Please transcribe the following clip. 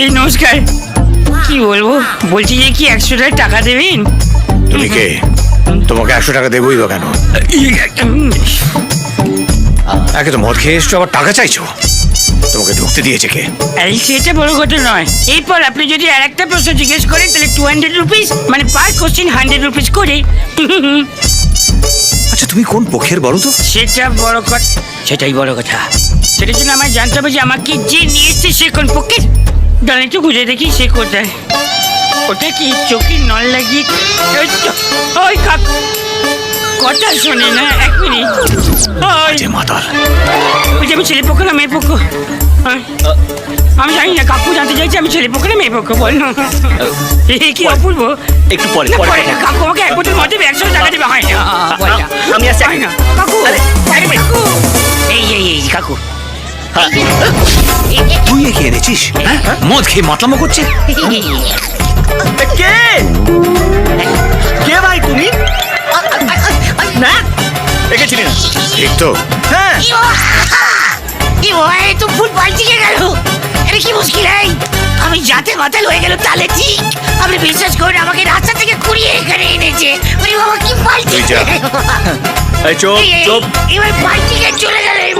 এই নমস্কার। কি বলব? বলছি যে কি একশো টাকা দেবেন? তুমি কে? তোমাকে একশো টাকা দেবোই বা কেন? একে তো মদ খেয়ে এসছো আবার টাকা চাইছো? তোমাকে ঢুকতে দিয়েছে কে? এই সেটা বড় কথা নয়। এরপর আপনি যদি আর একটা প্রশ্ন জিজ্ঞেস করেন তাহলে টু হান্ড্রেড রুপিস মানে পার কোশ্চেন হান্ড্রেড রুপিস করে। আচ্ছা তুমি কোন পক্ষের বলো তো? সেটা বড় কথা সেটাই বড় কথা। সেটার জন্য আমায় জানতে হবে যে আমাকে যে নিয়ে এসছে সে কোন পক্ষে দাঁড়ান একটু খুঁজে দেখি সে কোথায় ওটা কি চোখে নল লাগিয়ে ওই কাক কথা শোনে না এক মিনিট ওই যে আমি ছেলে পক্ষ না মেয়ে পক্ষ। আমি জানি না কাকু জানতে চাইছি আমি ছেলে পক্ষ না মেয়ে পক্ষ বল না কি অপূর্ব একটু পরে, পরে না কাকু আমাকে এক মদ দেবে একশো টাকা দেবে হয় না আমি আসছি না কাকু কাকু এই এই কাকু তুই এ কি এনেছিস? হ্যাঁ? মদ খেয়ে মাতলামো করছে? কে? কে ভাই তুমি? না? দেখেছিলি না? ঠিক তো হ্যাঁ। কি হয় তো ফুল পাল্টিয়ে গেল। এটা কি মুশকিল এই? আমি যাতে মাতাল হয়ে গেল তাহলে ঠিক। আপনি বিশ্বাস করুন আমাকে রাস্তা থেকে কুড়িয়ে এখানে এনেছে। ওরে বাবা কি পাল্টি চোপ চোপ। এবার পাল্টিকে চলে গেল এই